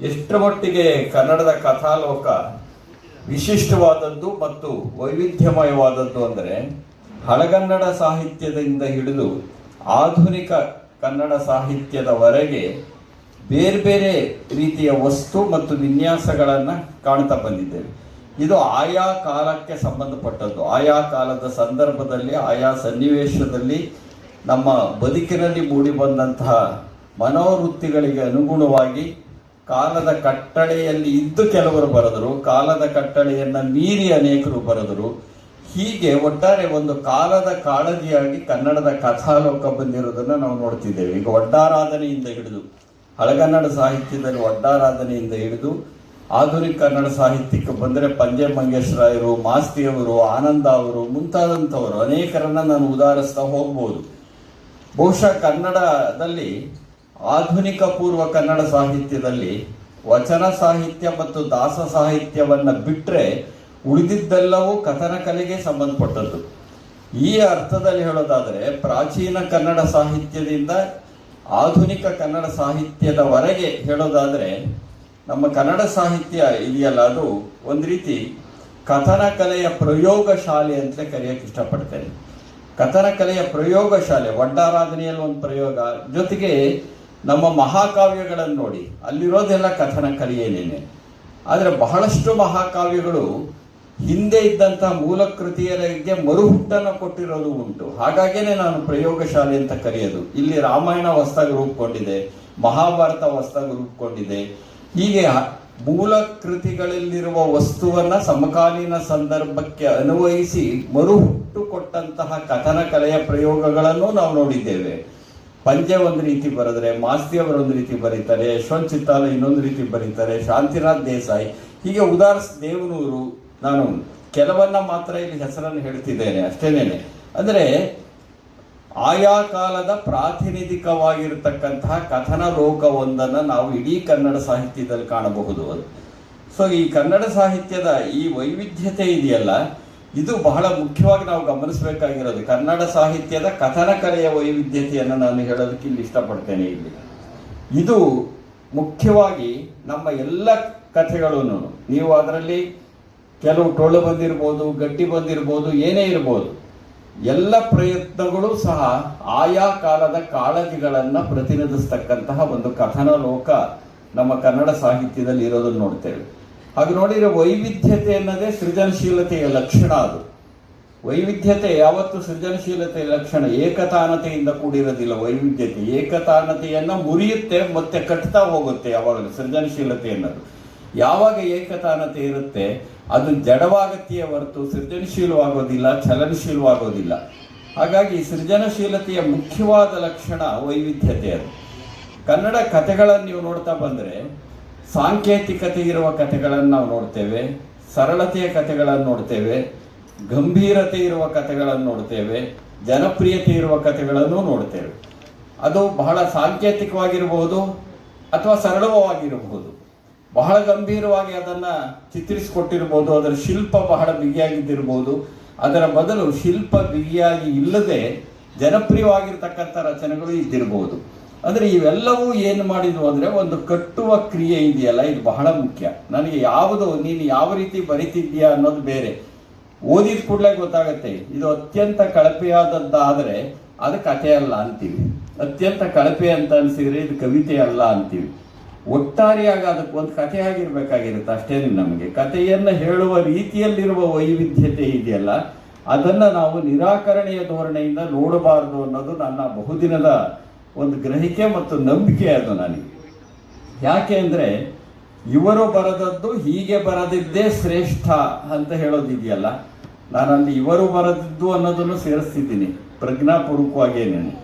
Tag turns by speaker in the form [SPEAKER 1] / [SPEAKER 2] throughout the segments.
[SPEAKER 1] ಎಷ್ಟರ ಮಟ್ಟಿಗೆ ಕನ್ನಡದ ಕಥಾಲೋಕ ವಿಶಿಷ್ಟವಾದದ್ದು ಮತ್ತು ವೈವಿಧ್ಯಮಯವಾದದ್ದು ಅಂದರೆ ಹಳಗನ್ನಡ ಸಾಹಿತ್ಯದಿಂದ ಹಿಡಿದು ಆಧುನಿಕ ಕನ್ನಡ ಸಾಹಿತ್ಯದವರೆಗೆ ಬೇರೆ ಬೇರೆ ರೀತಿಯ ವಸ್ತು ಮತ್ತು ವಿನ್ಯಾಸಗಳನ್ನು ಕಾಣ್ತಾ ಬಂದಿದ್ದೇವೆ. ಇದು ಆಯಾ ಕಾಲಕ್ಕೆ ಸಂಬಂಧಪಟ್ಟದ್ದು. ಆಯಾ ಕಾಲದ ಸಂದರ್ಭದಲ್ಲಿ, ಆಯಾ ಸನ್ನಿವೇಶದಲ್ಲಿ ನಮ್ಮ ಬದುಕಿನಲ್ಲಿ ಮೂಡಿಬಂದಂತಹ ಮನೋವೃತ್ತಿಗಳಿಗೆ ಅನುಗುಣವಾಗಿ ಕಾಲದ ಕಟ್ಟಳೆಯಲ್ಲಿ ಇದ್ದು ಕೆಲವರು ಬರೆದರು, ಕಾಲದ ಕಟ್ಟಳೆಯನ್ನು ಮೀರಿ ಅನೇಕರು ಬರೆದರು. ಹೀಗೆ ಒಟ್ಟಾರೆ ಒಂದು ಕಾಲದ ಕಾಳಜಿಯಾಗಿ ಕನ್ನಡದ ಕಥಾಲೋಕ ಬಂದಿರುವುದನ್ನು ನಾವು ನೋಡ್ತಿದ್ದೇವೆ. ಈಗ ಒಡ್ಡಾರಾಧನೆಯಿಂದ ಹಿಡಿದು ಹಳಗನ್ನಡ ಸಾಹಿತ್ಯದಲ್ಲಿ ಒಡ್ಡಾರಾಧನೆಯಿಂದ ಹಿಡಿದು, ಆಧುನಿಕ ಕನ್ನಡ ಸಾಹಿತ್ಯಕ್ಕೆ ಬಂದರೆ ಪಂಜೆ ಮಂಗೇಶ್ವರಾಯರು ಮಾಸ್ತಿಯವರು ಆನಂದ ಅವರು, ಮುಂತಾದಂಥವರು, ಅನೇಕರನ್ನು ನಾನು ಉದಾಹರಿಸ್ತಾ ಹೋಗ್ಬೋದು. ಬಹುಶಃ ಕನ್ನಡದಲ್ಲಿ ಆಧುನಿಕ ಪೂರ್ವ ಕನ್ನಡ ಸಾಹಿತ್ಯದಲ್ಲಿ ವಚನ ಸಾಹಿತ್ಯ ಮತ್ತು ದಾಸ ಸಾಹಿತ್ಯವನ್ನು ಬಿಟ್ಟರೆ ಉಳಿದಿದ್ದೆಲ್ಲವೂ ಕಥನ ಕಲೆಗೆ ಸಂಬಂಧಪಟ್ಟದ್ದು. ಈ ಅರ್ಥದಲ್ಲಿ ಹೇಳೋದಾದರೆ ಪ್ರಾಚೀನ ಕನ್ನಡ ಸಾಹಿತ್ಯದಿಂದ ಆಧುನಿಕ ಕನ್ನಡ ಸಾಹಿತ್ಯದವರೆಗೆ ಹೇಳೋದಾದರೆ ನಮ್ಮ ಕನ್ನಡ ಸಾಹಿತ್ಯ ಇದೆಯಲ್ಲ, ಅದು ಒಂದು ರೀತಿ ಕಥನ ಕಲೆಯ ಪ್ರಯೋಗ ಶಾಲೆ ಅಂತಲೇ ಕರೆಯೋಕ್ಕೆ ಇಷ್ಟಪಡ್ತೇನೆ. ಕಥನ ಕಲೆಯ ಪ್ರಯೋಗ ಶಾಲೆ ಒಂದು ಪ್ರಯೋಗ, ಜೊತೆಗೆ ನಮ್ಮ ಮಹಾಕಾವ್ಯಗಳನ್ನು ನೋಡಿ, ಅಲ್ಲಿರೋದೆಲ್ಲ ಕಥನ ಕಲಿಯೇನೇನೆ. ಆದರೆ ಬಹಳಷ್ಟು ಮಹಾಕಾವ್ಯಗಳು ಹಿಂದೆ ಇದ್ದಂತಹ ಮೂಲ ಕೃತಿಯರಿಗೆ ಮರುಹುಟ್ಟನ್ನು ಕೊಟ್ಟಿರೋದು ಉಂಟು. ಹಾಗಾಗೇನೆ ನಾನು ಪ್ರಯೋಗಶಾಲೆ ಅಂತ ಕರೆಯೋದು. ಇಲ್ಲಿ ರಾಮಾಯಣ ಹೊಸದಾಗಿ ರೂಪುಗೊಂಡಿದೆ, ಮಹಾಭಾರತ ಹೊಸದಾಗಿ ರೂಪುಗೊಂಡಿದೆ. ಹೀಗೆ ಮೂಲ ಕೃತಿಗಳಲ್ಲಿರುವ ವಸ್ತುವನ್ನ ಸಮಕಾಲೀನ ಸಂದರ್ಭಕ್ಕೆ ಅನ್ವಯಿಸಿ ಮರುಹುಟ್ಟು ಕೊಟ್ಟಂತಹ ಕಥನ ಕಲೆಯ ಪ್ರಯೋಗಗಳನ್ನು ನಾವು ನೋಡಿದ್ದೇವೆ. ಪಂಜೆ ಒಂದು ರೀತಿ ಬರೆದ್ರೆ ಮಾಸ್ತಿಯವರು ಒಂದು ರೀತಿ ಬರೀತಾರೆ, ಯಶವಂತ್ ಚಿತ್ತಾಲ ಇನ್ನೊಂದು ರೀತಿ ಬರೀತಾರೆ ಶಾಂತಿನಾಥ್ ದೇಸಾಯಿ. ಹೀಗೆ ಉದಾಹರಿಸ್ ದೇವನೂರು, ನಾನು ಕೆಲವನ್ನ ಮಾತ್ರ ಇಲ್ಲಿ ಹೆಸರನ್ನು ಹೇಳ್ತಿದ್ದೇನೆ, ಅಷ್ಟೇನೇನೆ. ಅಂದರೆ, ಆಯಾ ಕಾಲದ ಪ್ರಾತಿನಿಧಿಕವಾಗಿರತಕ್ಕಂತಹ ಕಥನ ಲೋಕವೊಂದನ್ನು ನಾವು ಇಡೀ ಕನ್ನಡ ಸಾಹಿತ್ಯದಲ್ಲಿ ಕಾಣಬಹುದು ಸೊ ಈ ಕನ್ನಡ ಸಾಹಿತ್ಯದ ಈ ವೈವಿಧ್ಯತೆ ಇದೆಯಲ್ಲ ಇದು ಬಹಳ ಮುಖ್ಯವಾಗಿ ನಾವು ಗಮನಿಸಬೇಕಾಗಿರೋದು. ಕನ್ನಡ ಸಾಹಿತ್ಯದ ಕಥನ ಕಲೆಯ ವೈವಿಧ್ಯತೆಯನ್ನು ನಾನು ಹೇಳೋದಕ್ಕೆ ಇಲ್ಲಿ ಇಷ್ಟಪಡ್ತೇನೆ ಇಲ್ಲಿ. ಇದು ಮುಖ್ಯವಾಗಿ ನಮ್ಮ ಎಲ್ಲ ಕಥೆಗಳನ್ನು ನೀವು ಅದರಲ್ಲಿ ಕೆಲವು ಟೊಳ್ಳು ಬಂದಿರ್ಬೋದು ಗಟ್ಟಿ ಬಂದಿರ್ಬೋದು, ಏನೇ ಇರ್ಬೋದು. ಎಲ್ಲ ಪ್ರಯತ್ನಗಳು ಸಹ ಆಯಾ ಕಾಲದ ಕಾಳಜಿಗಳನ್ನು ಪ್ರತಿನಿಧಿಸ್ತಕ್ಕಂತಹ ಒಂದು ಕಥನ ಲೋಕ ನಮ್ಮ ಕನ್ನಡ ಸಾಹಿತ್ಯದಲ್ಲಿ ಇರೋದನ್ನು ನೋಡ್ತೇವೆ. ಹಾಗೆ ನೋಡಿದರೆ ವೈವಿಧ್ಯತೆ ಅನ್ನೋದೇ ಸೃಜನಶೀಲತೆಯ ಲಕ್ಷಣ ಅದು. ವೈವಿಧ್ಯತೆ ಯಾವತ್ತು ಸೃಜನಶೀಲತೆಯ ಲಕ್ಷಣ. ಏಕತಾನತೆಯಿಂದ ಕೂಡಿರೋದಿಲ್ಲ ವೈವಿಧ್ಯತೆ. ಏಕತಾನತೆಯನ್ನು ಮುರಿಯುತ್ತೆ ಮತ್ತೆ ಕಟ್ತಾ ಹೋಗುತ್ತೆ ಯಾವಾಗಲೂ ಸೃಜನಶೀಲತೆ ಅನ್ನೋದು. ಯಾವಾಗ ಏಕತಾನತೆ ಇರುತ್ತೆ, ಅದು ಜಡವಾಗತಿಯ ಹೊರತು ಸೃಜನಶೀಲವಾಗೋದಿಲ್ಲ, ಚಲನಶೀಲವಾಗೋದಿಲ್ಲ. ಹಾಗಾಗಿ ಸೃಜನಶೀಲತೆಯ ಮುಖ್ಯವಾದ ಲಕ್ಷಣ ವೈವಿಧ್ಯತೆ ಅದು. ಕನ್ನಡ ಕಥೆಗಳನ್ನು ನೀವು ನೋಡ್ತಾ ಬಂದರೆ ಸಾಂಕೇತಿಕತೆ ಇರುವ ಕಥೆಗಳನ್ನು ನಾವು ನೋಡ್ತೇವೆ, ಸರಳತೆಯ ಕಥೆಗಳನ್ನು ನೋಡ್ತೇವೆ ಗಂಭೀರತೆ ಇರುವ ಕಥೆಗಳನ್ನು ನೋಡ್ತೇವೆ ಜನಪ್ರಿಯತೆ ಇರುವ ಕಥೆಗಳನ್ನು ನೋಡ್ತೇವೆ. ಅದು ಬಹಳ ಸಾಂಕೇತಿಕವಾಗಿರಬಹುದು ಅಥವಾ ಸರಳವಾಗಿರಬಹುದು ಬಹಳ ಗಂಭೀರವಾಗಿ ಅದನ್ನು ಚಿತ್ರಿಸಿಕೊಟ್ಟಿರ್ಬೋದು, ಅದರ ಶಿಲ್ಪ ಬಹಳ ಬಿಗಿಯಾಗಿದ್ದಿರ್ಬೋದು. ಅದರ ಬದಲು ಶಿಲ್ಪ ಬಿಗಿಯಾಗಿ ಇಲ್ಲದೆ ಜನಪ್ರಿಯವಾಗಿರ್ತಕ್ಕಂಥ ರಚನೆಗಳು ಇದ್ದಿರಬಹುದು ಅಂದರೆ ಇವೆಲ್ಲವೂ ಏನು ಮಾಡಿದ್ವು ಅಂದರೆ ಒಂದು ಕಟ್ಟುವ ಕ್ರಿಯೆ ಇದೆಯಲ್ಲ, ಇದು ಬಹಳ ಮುಖ್ಯ. ನನಗೆ ಯಾವುದು, ನೀನು ಯಾವ ರೀತಿ ಬರಿತಿದ್ದೀಯಾ ಅನ್ನೋದು ಬೇರೆ. ಓದಿದ ಕೂಡಲೇ ಗೊತ್ತಾಗುತ್ತೆ, ಇದು ಅತ್ಯಂತ ಕಳಪೆಯಾದದ್ದಾದರೆ ಅದು ಕಥೆ ಅಲ್ಲ ಅಂತೀವಿ. ಅತ್ಯಂತ ಕಳಪೆ ಅಂತ ಅನಿಸಿದರೆ ಇದು ಕವಿತೆ ಅಲ್ಲ ಅಂತೀವಿ. ಒಟ್ಟಾರೆಯಾಗಿ ಅದಕ್ಕೆ ಒಂದು ಕಥೆ ಆಗಿರ್ಬೇಕಾಗಿರುತ್ತೆ ಅಷ್ಟೇ ನಮಗೆ. ಕಥೆಯನ್ನು ಹೇಳುವ ರೀತಿಯಲ್ಲಿರುವ ವೈವಿಧ್ಯತೆ ಇದೆಯಲ್ಲ, ಅದನ್ನ ನಾವು ನಿರಾಕರಣೆಯ ಧೋರಣೆಯಿಂದ ನೋಡಬಾರದು ಅನ್ನೋದು ನನ್ನ ಬಹುದಿನದ ಒಂದು ಗ್ರಹಿಕೆ ಮತ್ತು ನಂಬಿಕೆ ಅದು ನನಗೆ. ಯಾಕೆ ಅಂದರೆ, ಇವರು ಬರೆದದ್ದು ಹೀಗೆ ಬರೆದಿದ್ದೇ ಶ್ರೇಷ್ಠ ಅಂತ ಹೇಳೋದಿದೆಯಲ್ಲ, ನಾನಲ್ಲಿ ಇವರು ಬರೆದಿದ್ದು ಅನ್ನೋದನ್ನು ಸೇರಿಸ್ತಿದ್ದೀನಿ ಪ್ರಜ್ಞಾಪೂರ್ವಕವಾಗಿಯೇನೇನು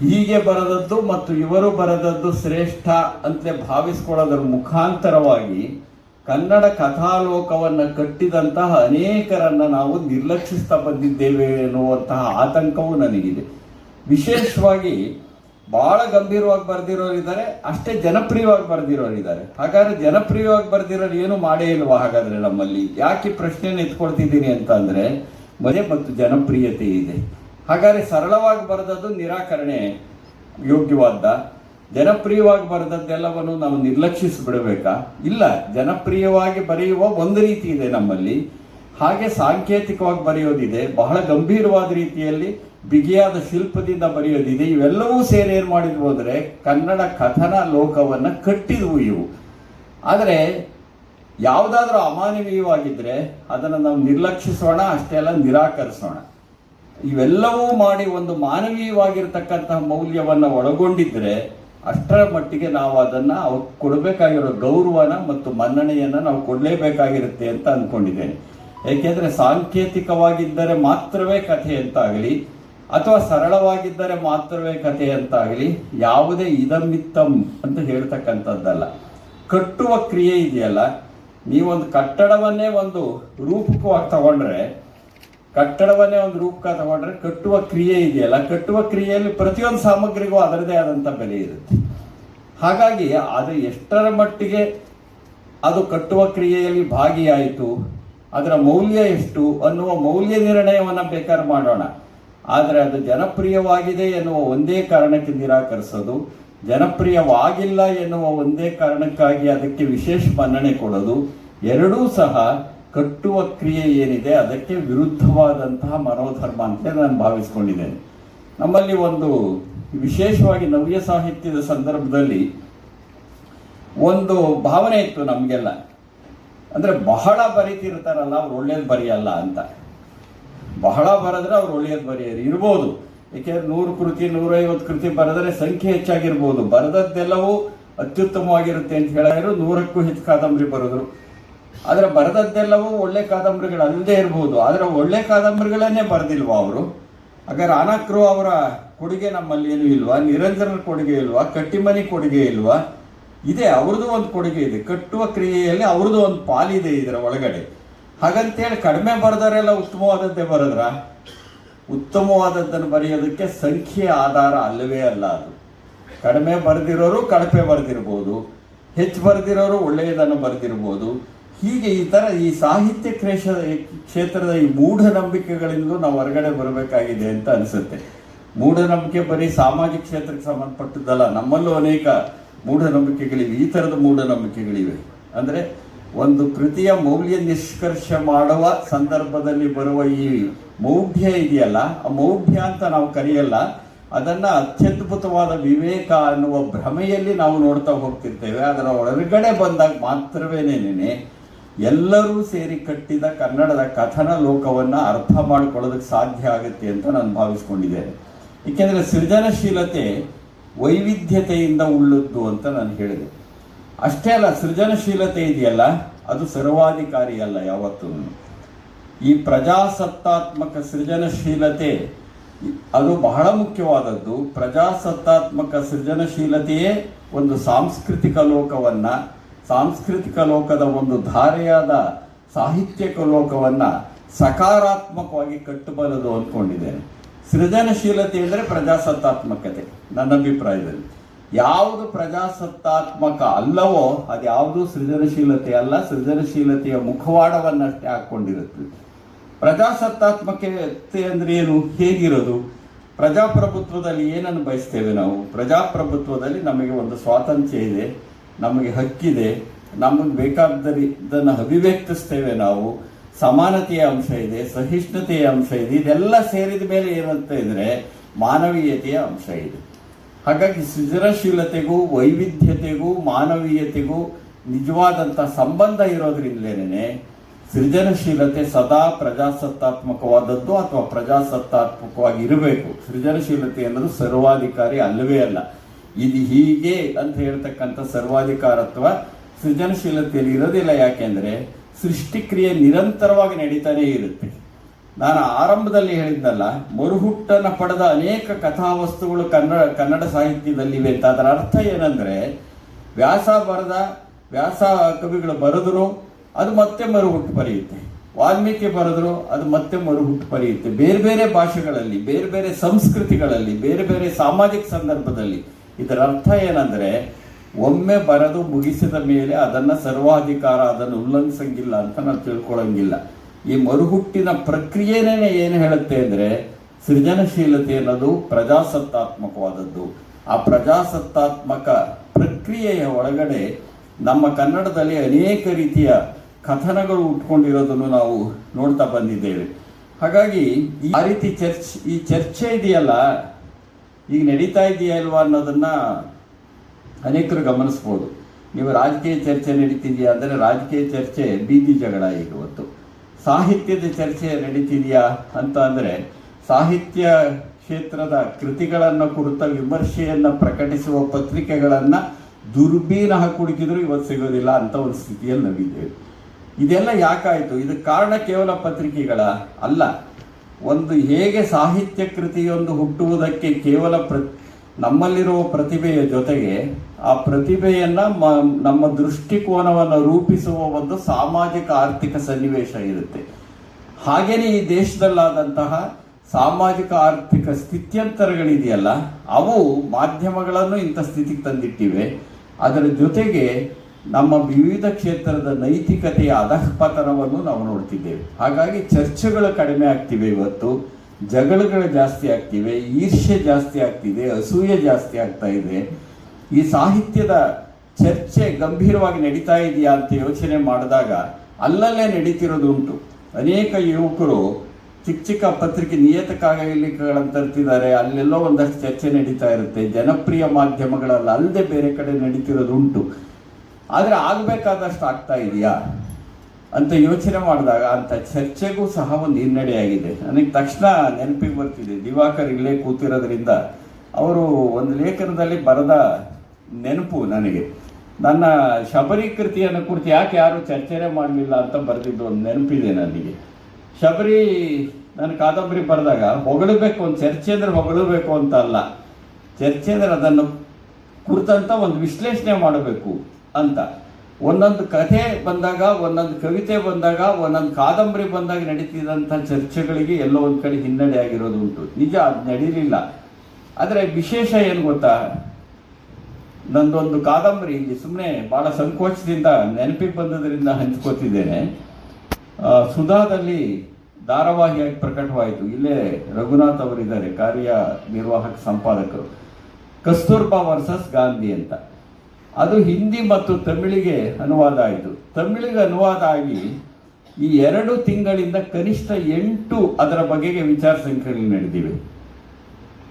[SPEAKER 1] ಹೀಗೆ ಬರೆದದ್ದು ಮತ್ತು ಇವರು ಬರೆದದ್ದು ಶ್ರೇಷ್ಠ ಅಂತಲೇ ಭಾವಿಸ್ಕೊಳ್ಳೋದ್ರ ಮುಖಾಂತರವಾಗಿ ಕನ್ನಡ ಕಥಾಲೋಕವನ್ನು ಕಟ್ಟಿದಂತಹ ಅನೇಕರನ್ನು ನಾವು ನಿರ್ಲಕ್ಷಿಸ್ತಾ ಬಂದಿದ್ದೇವೆ ಎನ್ನುವಂತಹ ಆತಂಕವೂ ನನಗಿದೆ. ವಿಶೇಷವಾಗಿ ಬಹಳ ಗಂಭೀರವಾಗಿ ಬರೆದಿರೋರಿದ್ದಾರೆ ಅಷ್ಟೇ ಜನಪ್ರಿಯವಾಗಿ ಬರೆದಿರೋರಿದ್ದಾರೆ ಹಾಗಾದ್ರೆ ಜನಪ್ರಿಯವಾಗಿ ಬರೆದಿರೋರು ಏನು ಮಾಡೇ ಇಲ್ವಾ ಹಾಗಾದ್ರೆ ನಮ್ಮಲ್ಲಿ? ಯಾಕೆ ಪ್ರಶ್ನೆಯನ್ನು ಎತ್ಕೊಳ್ತಿದ್ದೀನಿ ಅಂತ ಅಂದ್ರೆ ಮನೆ ಮತ್ತು ಜನಪ್ರಿಯತೆ ಇದೆ. ಹಾಗಾದ್ರೆ ಸರಳವಾಗಿ ಬರೆದದ್ದು ನಿರಾಕರಣೆ ಯೋಗ್ಯವಾದ, ಜನಪ್ರಿಯವಾಗಿ ಬರೆದದ್ದೆಲ್ಲವನ್ನು ನಾವು ನಿರ್ಲಕ್ಷಿಸಿಬಿಡಬೇಕಾ? ಇಲ್ಲ, ಜನಪ್ರಿಯವಾಗಿ ಬರೆಯುವ ಒಂದು ರೀತಿ ಇದೆ ನಮ್ಮಲ್ಲಿ. ಹಾಗೆ ಸಾಂಕೇತಿಕವಾಗಿ ಬರೆಯೋದಿದೆ, ಬಹಳ ಗಂಭೀರವಾದ ರೀತಿಯಲ್ಲಿ ಬಿಗಿಯಾದ ಶಿಲ್ಪದಿಂದ ಬರೆಯೋದಿದೆ. ಇವೆಲ್ಲವೂ ಸೇರಿ ಏನ್ ಮಾಡಿದ್ವು ಅಂದ್ರೆ ಕನ್ನಡ ಕಥನ ಲೋಕವನ್ನು ಕಟ್ಟಿದ್ವು ಇವು. ಆದರೆ ಯಾವುದಾದ್ರೂ ಅಮಾನವೀಯವಾಗಿದ್ದರೆ ಅದನ್ನು ನಾವು ನಿರ್ಲಕ್ಷಿಸೋಣ, ಅಷ್ಟೇ ಅಲ್ಲ ನಿರಾಕರಿಸೋಣ. ಇವೆಲ್ಲವೂ ಮಾಡಿ ಒಂದು ಮಾನವೀಯವಾಗಿರ್ತಕ್ಕಂತಹ ಮೌಲ್ಯವನ್ನು ಒಳಗೊಂಡಿದ್ರೆ ಅಷ್ಟರ ಮಟ್ಟಿಗೆ ನಾವು ಅದನ್ನು ಅವ್ರು ಕೊಡಬೇಕಾಗಿರೋ ಗೌರವನ ಮತ್ತು ಮನ್ನಣೆಯನ್ನು ನಾವು ಕೊಡಲೇಬೇಕಾಗಿರುತ್ತೆ ಅಂತ ಅನ್ಕೊಂಡಿದ್ದೇನೆ. ಏಕೆಂದರೆ ಸಾಂಕೇತಿಕವಾಗಿದ್ದರೆ ಮಾತ್ರವೇ ಕಥೆ ಅಂತಾಗಲಿ ಅಥವಾ ಸರಳವಾಗಿದ್ದರೆ ಮಾತ್ರವೇ ಕಥೆ ಅಂತಾಗಲಿ, ಯಾವುದೇ ಇದಮಿತ್ತಂ ಅಂತ ಹೇಳ್ತಕ್ಕಂಥದ್ದಲ್ಲ. ಕಟ್ಟುವ ಕ್ರಿಯೆ ಇದೆಯಲ್ಲ, ನೀವೊಂದು ಕಟ್ಟಡವನ್ನೇ ಒಂದು ರೂಪಕವಾಗಿ ತಗೊಂಡ್ರೆ, ಕಟ್ಟಡವನ್ನೇ ಒಂದು ರೂಪಕ ತಗೊಂಡ್ರೆ ಕಟ್ಟುವ ಕ್ರಿಯೆ ಇದೆಯಲ್ಲ, ಕಟ್ಟುವ ಕ್ರಿಯೆಯಲ್ಲಿ ಪ್ರತಿಯೊಂದು ಸಾಮಗ್ರಿಗೂ ಅದರದೇ ಆದಂಥ ಬೆಲೆ ಇರುತ್ತೆ. ಹಾಗಾಗಿ ಅದು ಎಷ್ಟರ ಮಟ್ಟಿಗೆ ಅದು ಕಟ್ಟುವ ಕ್ರಿಯೆಯಲ್ಲಿ ಭಾಗಿಯಾಯಿತು, ಅದರ ಮೌಲ್ಯ ಎಷ್ಟು ಅನ್ನುವ ಮೌಲ್ಯ ನಿರ್ಣಯವನ್ನು ಬೇಕಾದ್ರೆ ಮಾಡೋಣ. ಆದರೆ ಅದು ಜನಪ್ರಿಯವಾಗಿದೆ ಎನ್ನುವ ಒಂದೇ ಕಾರಣಕ್ಕೆ ನಿರಾಕರಿಸೋದು ಜನಪ್ರಿಯವಾಗಿಲ್ಲ ಎನ್ನುವ ಒಂದೇ ಕಾರಣಕ್ಕಾಗಿ ಅದಕ್ಕೆ ವಿಶೇಷ ಮನ್ನಣೆ ಕೊಡೋದು. ಎರಡೂ ಸಹ ಕಟ್ಟುವ ಕ್ರಿಯೆ ಏನಿದೆ ಅದಕ್ಕೆ ವಿರುದ್ಧವಾದಂತಹ ಮನೋಧರ್ಮ ಅಂತ ನಾನು ಭಾವಿಸ್ಕೊಂಡಿದ್ದೇನೆ. ನಮ್ಮಲ್ಲಿ ಒಂದು ವಿಶೇಷವಾಗಿ ನವ್ಯ ಸಾಹಿತ್ಯದ ಸಂದರ್ಭದಲ್ಲಿ ಒಂದು ಭಾವನೆ ಇತ್ತು ನಮಗೆಲ್ಲ. ಅಂದ್ರೆ ಬಹಳ ಬರಿತಿರ್ತಾರಲ್ಲ, ಅವ್ರು ಒಳ್ಳೇದು ಬರೆಯಲ್ಲ ಅಂತ. ಬಹಳ ಬರೆದ್ರೆ ಅವ್ರು ಒಳ್ಳೆಯದು ಬರೆಯೋರು. ಇರ್ಬೋದು. ಏಕೆಂದ್ರೆ ನೂರು ಕೃತಿ, ನೂರೈವತ್ತು ಕೃತಿ ಬರೆದರೆ ಸಂಖ್ಯೆ ಹೆಚ್ಚಾಗಿರ್ಬೋದು. ಬರೆದದ್ದೆಲ್ಲವೂ ಅತ್ಯುತ್ತಮವಾಗಿರುತ್ತೆ ಅಂತ ಹೇಳಿದ್ರು ನೂರಕ್ಕೂ ಹೆಚ್ಚು ಕಾದಂಬರಿ ಬರೆದ್ರು. ಆದರೆ ಬರೆದದ್ದೆಲ್ಲವೂ ಒಳ್ಳೆ ಕಾದಂಬರಿಗಳು ಅಲ್ಲದೆ ಇರ್ಬೋದು. ಆದ್ರೆ ಒಳ್ಳೆ ಕಾದಂಬರಿಗಳನ್ನೇ ಬರೆದಿಲ್ವಾ ಅವರು? ಹಾಗಾದ್ರೆ ಅನಕ್ರು ಅವರ ಕೊಡುಗೆ ನಮ್ಮಲ್ಲಿ ಏನು ಇಲ್ವಾ? ನಿರಂಜನ ಕೊಡುಗೆ ಇಲ್ವಾ? ಕಟ್ಟಿಮನಿ ಕೊಡುಗೆ ಇಲ್ವಾ? ಇದೆ, ಅವ್ರದ್ದು ಒಂದು ಕೊಡುಗೆ ಇದೆ. ಕಟ್ಟುವ ಕ್ರಿಯೆಯಲ್ಲಿ ಅವ್ರದ್ದು ಒಂದು ಪಾಲಿದೆ ಇದರ ಒಳಗಡೆ. ಹಾಗಂತೇಳಿ ಕಡಿಮೆ ಬರೆದವರೆಲ್ಲ ಉತ್ತಮವಾದದ್ದೇ ಬರೆದ್ರ? ಉತ್ತಮವಾದದ್ದನ್ನು ಬರೆಯೋದಕ್ಕೆ ಸಂಖ್ಯೆ ಆಧಾರ ಅಲ್ಲವೇ ಅಲ್ಲ ಅದು. ಕಡಿಮೆ ಬರೆದಿರೋರು ಕಳಪೆ ಬರೆದಿರ್ಬೋದು, ಹೆಚ್ಚು ಬರೆದಿರೋರು ಒಳ್ಳೆಯದನ್ನು ಬರೆದಿರ್ಬೋದು. ಹೀಗೆ ಈ ಥರ ಈ ಸಾಹಿತ್ಯ ಕ್ರೇಷ ಕ್ಷೇತ್ರದ ಈ ಮೂಢನಂಬಿಕೆಗಳಿಂದಲೂ ನಾವು ಹೊರಗಡೆ ಬರಬೇಕಾಗಿದೆ ಅಂತ ಅನಿಸುತ್ತೆ. ಮೂಢನಂಬಿಕೆ ಬರೀ ಸಾಮಾಜಿಕ ಕ್ಷೇತ್ರಕ್ಕೆ ಸಂಬಂಧಪಟ್ಟದ್ದಲ್ಲ, ನಮ್ಮಲ್ಲೂ ಅನೇಕ ಮೂಢನಂಬಿಕೆಗಳಿವೆ. ಈ ಥರದ ಮೂಢನಂಬಿಕೆಗಳಿವೆ. ಅಂದರೆ ಒಂದು ಕೃತಿಯ ಮೌಲ್ಯ ನಿಷ್ಕರ್ಷ ಮಾಡುವ ಸಂದರ್ಭದಲ್ಲಿ ಬರುವ ಈ ಮೌಢ್ಯ ಇದೆಯಲ್ಲ, ಆ ಮೌಢ್ಯ ಅಂತ ನಾವು ಕರೆಯಲ್ಲ, ಅದನ್ನ ಅತ್ಯದ್ಭುತವಾದ ವಿವೇಕ ಅನ್ನುವ ಭ್ರಮೆಯಲ್ಲಿ ನಾವು ನೋಡ್ತಾ ಹೋಗ್ತಿರ್ತೇವೆ. ಅದರ ಒಳಗಡೆ ಬಂದಾಗ ಮಾತ್ರವೇನೇನೆ ಎಲ್ಲರೂ ಸೇರಿ ಕಟ್ಟಿದ ಕನ್ನಡದ ಕಥನ ಲೋಕವನ್ನ ಅರ್ಥ ಮಾಡಿಕೊಳ್ಳೋದಕ್ಕೆ ಸಾಧ್ಯ ಆಗುತ್ತೆ ಅಂತ ನಾನು ಭಾವಿಸ್ಕೊಂಡಿದ್ದೇನೆ. ಏಕೆಂದರೆ ಸೃಜನಶೀಲತೆ ವೈವಿಧ್ಯತೆಯಿಂದ ಉಳ್ಳದ್ದು ಅಂತ ನಾನು ಹೇಳಿದೆ. ಅಷ್ಟೇ ಅಲ್ಲ, ಸೃಜನಶೀಲತೆ ಇದೆಯಲ್ಲ, ಅದು ಸರ್ವಾಧಿಕಾರಿ ಅಲ್ಲ ಯಾವತ್ತೂ ಈ ಪ್ರಜಾಸತ್ತಾತ್ಮಕ ಸೃಜನಶೀಲತೆ, ಅದು ಬಹಳ ಮುಖ್ಯವಾದದ್ದು. ಪ್ರಜಾಸತ್ತಾತ್ಮಕ ಸೃಜನಶೀಲತೆಯೇ ಒಂದು ಸಾಂಸ್ಕೃತಿಕ ಲೋಕವನ್ನ, ಸಾಂಸ್ಕೃತಿಕ ಲೋಕದ ಒಂದು ಧಾರೆಯಾದ ಸಾಹಿತ್ಯಕ ಲೋಕವನ್ನ ಸಕಾರಾತ್ಮಕವಾಗಿ ಕಟ್ಟಬಲ್ಲದು ಅಂದ್ಕೊಂಡಿದ್ದೇನೆ. ಸೃಜನಶೀಲತೆ ಅಂದರೆ ಪ್ರಜಾಸತ್ತಾತ್ಮಕತೆ, ನನ್ನ ಅಭಿಪ್ರಾಯದಲ್ಲಿ. ಯಾವುದು ಪ್ರಜಾಸತ್ತಾತ್ಮಕ ಅಲ್ಲವೋ ಅದು ಯಾವುದು ಸೃಜನಶೀಲತೆ ಅಲ್ಲ, ಸೃಜನಶೀಲತೆಯ ಮುಖವಾಡವನ್ನಷ್ಟೇ ಹಾಕೊಂಡಿರುತ್ತೆ ಪ್ರಜಾಸತ್ತಾತ್ಮಕತೆ ಅಂದ್ರೆ ಏನು? ಹೇಗಿರೋದು? ಪ್ರಜಾಪ್ರಭುತ್ವದಲ್ಲಿ ಏನನ್ನು ಬಯಸ್ತೇವೆ ನಾವು? ಪ್ರಜಾಪ್ರಭುತ್ವದಲ್ಲಿ ನಮಗೆ ಒಂದು ಸ್ವಾತಂತ್ರ್ಯ ಇದೆ, ನಮಗೆ ಹಕ್ಕಿದೆ, ನಮಗೆ ಬೇಕಾದ್ದನ್ನು ಅಭಿವ್ಯಕ್ತಿಸ್ತೇವೆ ನಾವು. ಸಮಾನತೆಯ ಅಂಶ ಇದೆ, ಸಹಿಷ್ಣುತೆಯ ಅಂಶ ಇದೆ. ಇದೆಲ್ಲ ಸೇರಿದ ಮೇಲೆ ಏನಂತ ಇದ್ರೆ ಮಾನವೀಯತೆಯ ಅಂಶ ಇದೆ. ಹಾಗಾಗಿ ಸೃಜನಶೀಲತೆಗೂ, ವೈವಿಧ್ಯತೆಗೂ, ಮಾನವೀಯತೆಗೂ ನಿಜವಾದಂಥ ಸಂಬಂಧ ಇರೋದ್ರಿಂದಲೇನೆ ಸೃಜನಶೀಲತೆ ಸದಾ ಪ್ರಜಾಸತ್ತಾತ್ಮಕವಾದದ್ದು ಅಥವಾ ಪ್ರಜಾಸತ್ತಾತ್ಮಕವಾಗಿ ಇರಬೇಕು ಸೃಜನಶೀಲತೆ ಅನ್ನೋದು ಸರ್ವಾಧಿಕಾರಿ ಅಲ್ಲವೇ ಅಲ್ಲ. ಇದು ಹೀಗೆ ಅಂತ ಹೇಳ್ತಕ್ಕಂಥ ಸರ್ವಾಧಿಕಾರತ್ವ ಸೃಜನಶೀಲತೆಯಲ್ಲಿ ಇರೋದಿಲ್ಲ ಯಾಕೆಂದ್ರೆ ಸೃಷ್ಟಿಕ್ರಿಯೆ ನಿರಂತರವಾಗಿ ನಡೀತಾನೇ ಇರುತ್ತೆ. ನಾನು ಆರಂಭದಲ್ಲಿ ಹೇಳಿದ್ನಲ್ಲ, ಮರುಹುಟ್ಟನ ಪಡೆದ ಅನೇಕ ಕಥಾವಸ್ತುಗಳು ಕನ್ನಡ ಕನ್ನಡ ಸಾಹಿತ್ಯದಲ್ಲಿವೆ ಅಂತ. ಅದರ ಅರ್ಥ ಏನಂದ್ರೆ, ವ್ಯಾಸ ಬರೆದ, ವ್ಯಾಸ ಕವಿಗಳು ಬರೆದ್ರು, ಅದು ಮತ್ತೆ ಮರುಹುಟ್ಟು ಬರೆಯುತ್ತೆ ವಾಲ್ಮೀಕಿ ಬರೆದ್ರು, ಅದು ಮತ್ತೆ ಮರುಹುಟ್ಟು ಬರೆಯುತ್ತೆ ಬೇರೆ ಬೇರೆ ಭಾಷೆಗಳಲ್ಲಿ, ಬೇರೆ ಬೇರೆ ಸಂಸ್ಕೃತಿಗಳಲ್ಲಿ, ಬೇರೆ ಬೇರೆ ಸಾಮಾಜಿಕ ಸಂದರ್ಭದಲ್ಲಿ. ಇದರ ಅರ್ಥ ಏನಂದ್ರೆ, ಒಮ್ಮೆ ಬರೆದು ಮುಗಿಸಿದ ಮೇಲೆ ಅದನ್ನ ಸರ್ವಾಧಿಕಾರ, ಅದನ್ನು ಉಲ್ಲಂಘಿಸಂಗಿಲ್ಲ ಅಂತ ನಾವು ತಿಳ್ಕೊಳ್ಳಂಗಿಲ್ಲ ಈ ಮರುಹುಟ್ಟಿನ ಪ್ರಕ್ರಿಯೆನೇ ಏನು ಹೇಳುತ್ತೆ ಅಂದ್ರೆ ಸೃಜನಶೀಲತೆ ಅನ್ನೋದು ಪ್ರಜಾಸತ್ತಾತ್ಮಕವಾದದ್ದು. ಆ ಪ್ರಜಾಸತ್ತಾತ್ಮಕ ಪ್ರಕ್ರಿಯೆಯ ಒಳಗಡೆ ನಮ್ಮ ಕನ್ನಡದಲ್ಲಿ ಅನೇಕ ರೀತಿಯ ಕಥನಗಳು ಉಟ್ಕೊಂಡಿರೋದನ್ನು ನಾವು ನೋಡ್ತಾ ಬಂದಿದ್ದೇವೆ. ಹಾಗಾಗಿ ಈ- ರೀತಿ ಚರ್ಚ್, ಈ ಚರ್ಚೆ ಇದೆಯಲ್ಲ, ಈಗ ನಡೀತಾ ಇದೆಯಾ ಇಲ್ವಾ ಅನ್ನೋದನ್ನು ಅನೇಕರು ಗಮನಿಸ್ಬೋದು. ನೀವು ರಾಜಕೀಯ ಚರ್ಚೆ ನಡೀತಿದೆಯಾ ಅಂದರೆ ರಾಜಕೀಯ ಚರ್ಚೆ ಬೀದಿ ಜಗಳ ಈಗ ಇವತ್ತು ಸಾಹಿತ್ಯದ ಚರ್ಚೆ ನಡೀತಿದೆಯಾ ಅಂತ ಅಂದರೆ ಸಾಹಿತ್ಯ ಕ್ಷೇತ್ರದ ಕೃತಿಗಳನ್ನು ಕುರಿತ ವಿಮರ್ಶೆಯನ್ನು ಪ್ರಕಟಿಸುವ ಪತ್ರಿಕೆಗಳನ್ನು ದುರ್ಬೀನ ಹಾಕುಡುಕಿದ್ರು ಇವತ್ತು ಸಿಗೋದಿಲ್ಲ ಅಂತ ಒಂದು ಸ್ಥಿತಿಯಲ್ಲಿ ನಾವಿದ್ದೇವೆ. ಇದೆಲ್ಲ ಯಾಕಾಯಿತು? ಇದಕ್ಕೆ ಕಾರಣ ಕೇವಲ ಪತ್ರಿಕೆಗಳ ಅಲ್ಲ. ಒಂದು ಹೇಗೆ ಸಾಹಿತ್ಯ ಕೃತಿಯೊಂದು ಹುಟ್ಟುವುದಕ್ಕೆ ಕೇವಲ ಪ್ರ ನಮ್ಮಲ್ಲಿರುವ ಪ್ರತಿಭೆಯ ಜೊತೆಗೆ ಆ ಪ್ರತಿಭೆಯನ್ನ ನಮ್ಮ ದೃಷ್ಟಿಕೋನವನ್ನು ರೂಪಿಸುವ ಒಂದು ಸಾಮಾಜಿಕ ಆರ್ಥಿಕ ಸನ್ನಿವೇಶ ಇರುತ್ತೆ. ಹಾಗೇನೆ ಈ ದೇಶದಲ್ಲಾದಂತಹ ಸಾಮಾಜಿಕ ಆರ್ಥಿಕ ಸ್ಥಿತ್ಯಂತರಗಳಿದೆಯಲ್ಲ, ಅವು ಮಾಧ್ಯಮಗಳನ್ನು ಇಂಥ ಸ್ಥಿತಿಗೆ ತಂದಿಟ್ಟಿವೆ. ಅದರ ಜೊತೆಗೆ ನಮ್ಮ ವಿವಿಧ ಕ್ಷೇತ್ರದ ನೈತಿಕತೆಯ ಅಧಃಪತನವನ್ನು ನಾವು ನೋಡ್ತಿದ್ದೇವೆ. ಹಾಗಾಗಿ ಚರ್ಚೆಗಳು ಕಡಿಮೆ ಆಗ್ತಿವೆ ಇವತ್ತು. ಜಗಳಗಳು ಜಾಸ್ತಿ ಆಗ್ತಿವೆ, ಈರ್ಷ್ಯೆ ಜಾಸ್ತಿ ಆಗ್ತಿದೆ, ಅಸೂಯೆ ಜಾಸ್ತಿ ಆಗ್ತಾ ಇದೆ. ಈ ಸಾಹಿತ್ಯದ ಚರ್ಚೆ ಗಂಭೀರವಾಗಿ ನಡೀತಾ ಇದೆಯಾ ಅಂತ ಯೋಚನೆ ಮಾಡಿದಾಗ ಅಲ್ಲಲ್ಲೇ ನಡೀತಿರೋದುಂಟು ಅನೇಕ ಯುವಕರು ಚಿಕ್ಕ ಚಿಕ್ಕ ಪತ್ರಿಕೆ ನಿಯತಕಾಗಲಿಕೆಗಳನ್ನು ತರ್ತಿದ್ದಾರೆ, ಅಲ್ಲೆಲ್ಲೋ ಒಂದಷ್ಟು ಚರ್ಚೆ ನಡೀತಾ ಇರುತ್ತೆ. ಜನಪ್ರಿಯ ಮಾಧ್ಯಮಗಳಲ್ಲಿ ಅಲ್ಲದೆ ಬೇರೆ ಕಡೆ ನಡೀತಿರೋದುಂಟು ಆದರೆ ಆಗಬೇಕಾದಷ್ಟು ಆಗ್ತಾ ಇದೆಯಾ? ಅಂತ ಯೋಚನೆ ಮಾಡಿದಾಗ ಅಂತ ಚರ್ಚೆಗೂ ಸಹ ಒಂದು ಹಿನ್ನಡೆಯಾಗಿದೆ ನನಗೆ ತಕ್ಷಣ ನೆನಪಿಗೆ ಬರ್ತಿದೆ. ದಿವಾಕರ್ ಇಲ್ಲೇ ಕೂತಿರೋದ್ರಿಂದ ಅವರು ಒಂದು ಲೇಖನದಲ್ಲಿ ಬರೆದ ನೆನಪು ನನಗೆ. ನನ್ನ ಶಬರಿ ಕೃತಿಯನ್ನು ಕುರಿತು ಯಾಕೆ ಯಾರು ಚರ್ಚೆನೆ ಮಾಡಲಿಲ್ಲ ಅಂತ ಬರೆದಿದ್ದು ಒಂದು ನೆನಪಿದೆ ನನಗೆ. ಶಬರಿ ನನ್ನ ಕಾದಂಬರಿ ಬರೆದಾಗ ಹೊಗಳಬೇಕು ಒಂದು ಚರ್ಚೆ ಅಂದರೆ ಹೊಗಳಬೇಕು ಅಂತ ಅಲ್ಲ. ಚರ್ಚೆ ಅಂದ್ರೆ ಅದನ್ನು ಕುರಿತಂತ ಒಂದು ವಿಶ್ಲೇಷಣೆ ಮಾಡಬೇಕು ಅಂತ. ಒಂದೊಂದು ಕಥೆ ಬಂದಾಗ, ಒಂದೊಂದು ಕವಿತೆ ಬಂದಾಗ, ಒಂದೊಂದು ಕಾದಂಬರಿ ಬಂದಾಗ ನಡೀತಿದ್ದಂಥ ಚರ್ಚೆಗಳಿಗೆ ಎಲ್ಲೋ ಒಂದು ಕಡೆ ಹಿನ್ನಡೆ ಆಗಿರೋದು ಉಂಟು. ನಿಜ ಅದು ನಡೀಲಿಲ್ಲ. ಆದರೆ ವಿಶೇಷ ಏನು ಗೊತ್ತಾ? ನಂದೊಂದು ಕಾದಂಬರಿ ಇಲ್ಲಿ ಸುಮ್ಮನೆ ಬಹಳ ಸಂಕೋಚದಿಂದ, ನೆನಪಿಗೆ ಬಂದದ್ರಿಂದ ಹಂಚ್ಕೋತಿದ್ದೇನೆ. ಸುಧಾದಲ್ಲಿ ಧಾರಾವಾಹಿಯಾಗಿ ಪ್ರಕಟವಾಯಿತು. ಇಲ್ಲೇ ರಘುನಾಥ್ ಅವರಿದ್ದಾರೆ ಕಾರ್ಯನಿರ್ವಾಹಕ ಸಂಪಾದಕರು. ಕಸ್ತೂರ್ಬಾ ವರ್ಸಸ್ ಗಾಂಧಿ ಅಂತ. ಅದು ಹಿಂದಿ ಮತ್ತು ತಮಿಳಿಗೆ ಅನುವಾದ ಆಯಿತು. ತಮಿಳಿಗೆ ಅನುವಾದ ಆಗಿ ಈ ಎರಡು ತಿಂಗಳಿಂದ ಕನಿಷ್ಠ ಎಂಟು ಅದರ ಬಗೆಗೆ ವಿಚಾರ ಸಂಕಿರಣ ನಡೆದಿವೆ.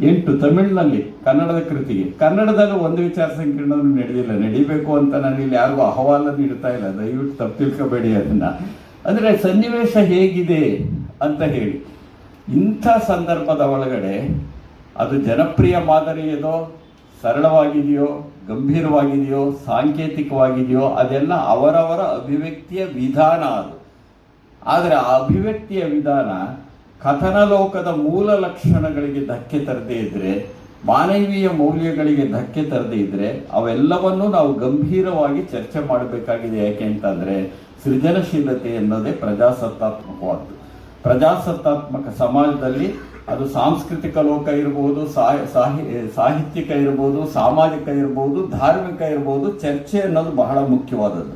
[SPEAKER 1] ಎಂಟು ತಮಿಳಿನಲ್ಲಿ, ಕನ್ನಡದ ಕೃತಿಗೆ. ಕನ್ನಡದಲ್ಲೂ ಒಂದು ವಿಚಾರ ಸಂಕಿರಣವನ್ನು ನಡೆದಿಲ್ಲ. ನಡಿಬೇಕು ಅಂತ ನಾನು ಇಲ್ಲಿ ಯಾರಿಗೂ ಅಹವಾಲ ನೀಡ್ತಾ ಇಲ್ಲ. ದಯವಿಟ್ಟು ತಪ್ಪು ತಿಳ್ಕೊಬೇಡಿ ಅದನ್ನ. ಅಂದರೆ ಸನ್ನಿವೇಶ ಹೇಗಿದೆ ಅಂತ ಹೇಳಿ. ಇಂಥ ಸಂದರ್ಭದ ಒಳಗಡೆ ಅದು ಜನಪ್ರಿಯ ಮಾದರಿಯದೋ, ಸರಳವಾಗಿದೆಯೋ ಗಂಭೀರವಾಗಿದೆಯೋ, ಸಾಂಕೇತಿಕವಾಗಿದೆಯೋ, ಅದೆಲ್ಲ ಅವರವರ ಅಭಿವ್ಯಕ್ತಿಯ ವಿಧಾನ ಅದು. ಆದರೆ ಆ ಅಭಿವ್ಯಕ್ತಿಯ ವಿಧಾನ ಕಥನ ಲೋಕದ ಮೂಲ ಲಕ್ಷಣಗಳಿಗೆ ಧಕ್ಕೆ ತರದೇ ಇದ್ರೆ, ಮಾನವೀಯ ಮೌಲ್ಯಗಳಿಗೆ ಧಕ್ಕೆ ತರದೇ ಇದ್ರೆ, ಅವೆಲ್ಲವನ್ನೂ ನಾವು ಗಂಭೀರವಾಗಿ ಚರ್ಚೆ ಮಾಡಬೇಕಾಗಿದೆ. ಯಾಕೆ ಅಂತಂದ್ರೆ, ಸೃಜನಶೀಲತೆ ಎನ್ನೋದೇ ಪ್ರಜಾಸತ್ತಾತ್ಮಕವಾದ್ದು. ಪ್ರಜಾಸತ್ತಾತ್ಮಕ ಸಮಾಜದಲ್ಲಿ ಅದು ಸಾಂಸ್ಕೃತಿಕ ಲೋಕ ಇರಬಹುದು ಸಾಹಿತ್ಯಕ ಸಾಹಿ- ಸಾಹಿತ್ಯಿಕ ಇರಬಹುದು ಸಾಮಾಜಿಕ ಇರಬಹುದು ಧಾರ್ಮಿಕ ಇರಬಹುದು ಚರ್ಚೆ ಅನ್ನೋದು ಬಹಳ ಮುಖ್ಯವಾದದ್ದು.